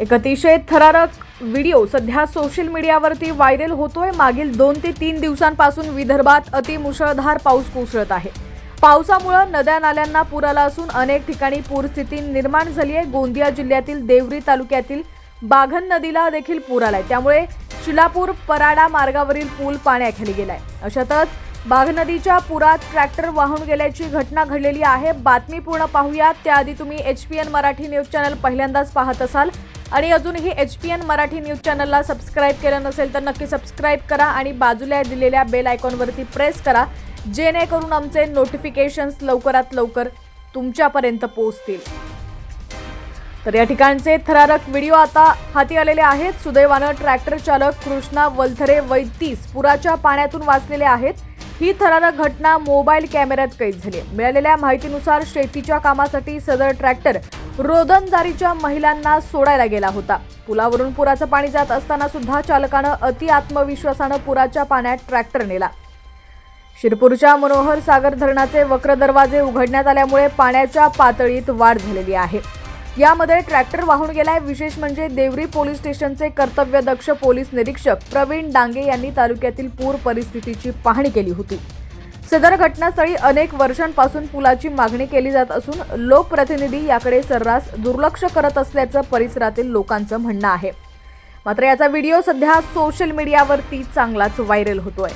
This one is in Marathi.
एक अतिशय थरारक व्हिडिओ सध्या सोशल मीडियावरती व्हायरल होतोय. मागील दोन ते तीन दिवसांपासून विदर्भात अतिमुसळधार पाऊस कोसळत आहे. पावसामुळे नद्या नाल्यांना पूर आला असून अनेक ठिकाणी पूरस्थिती निर्माण झाली आहे. गोंदिया जिल्ह्यातील देवरी तालुक्यातील बाघन नदीला देखील पूर आलाय. त्यामुळे शिलापूर पराडा मार्गावरील पूल पाण्याखाली गेलाय. अशातच बाघ नदीच्या पुरात ट्रॅक्टर वाहून गेल्याची घटना घडलेली आहे. बातमी पूर्ण पाहूयात. त्याआधी तुम्ही H P N Marathi news channel पहिल्यांदाच पाहत असाल. आणि अजूनही H P N Marathi news चॅनलला सबस्क्राईब केलं नसेल तर नक्की सबस्क्राईब करा आणि बाजूला दिलेल्या बेल आयकॉनवरती प्रेस करा जेणेकरून आमचे नोटिफिकेशन्स लवकरात लवकर तुमच्यापर्यंत पोहोचतील. तर या ठिकाणचे थरारक व्हिडिओ आता हाती आलेले आहेत. सुदैवानं ट्रॅक्टर चालक कृष्णा वलथरे वैतीस पुराच्या पाण्यातून वाचलेले आहेत. ही थरारक घटना मोबाईल कॅमेऱ्यात कैद झाली मिळालेल्या माहितीनुसार शेतीच्या कामासाठी सदर ट्रॅक्टर रोदनदारीच्या महिलांना सोडायला गेला होता. पुलावरून पुराचं पाणी जात असताना सुद्धा चालकानं अति आत्मविश्वासानं पुराच्या पाण्यात ट्रॅक्टर नेला. शिरपूरच्या मनोहर सागर धरणाचे वक्र दरवाजे उघडण्यात आल्यामुळे पाण्याच्या पातळीत वाढ झालेली आहे. यामध्ये ट्रॅक्टर वाहून गेलाय विशेष म्हणजे देवरी पोलीस स्टेशनचे कर्तव्यदक्ष पोलीस निरीक्षक प्रवीण डांगे यांनी तालुक्यातील पूर परिस्थितीची पाहणी केली होती. सदर घटनास्थळी अनेक वर्षांपासून पुलाची मागणी केली जात असून लोकप्रतिनिधी याकडे सर्रास दुर्लक्ष करत असल्याचं परिसरातील लोकांचं म्हणणं आहे. मात्र याचा व्हिडिओ सध्या सोशल मीडियावरती चांगलाच व्हायरल होतोय.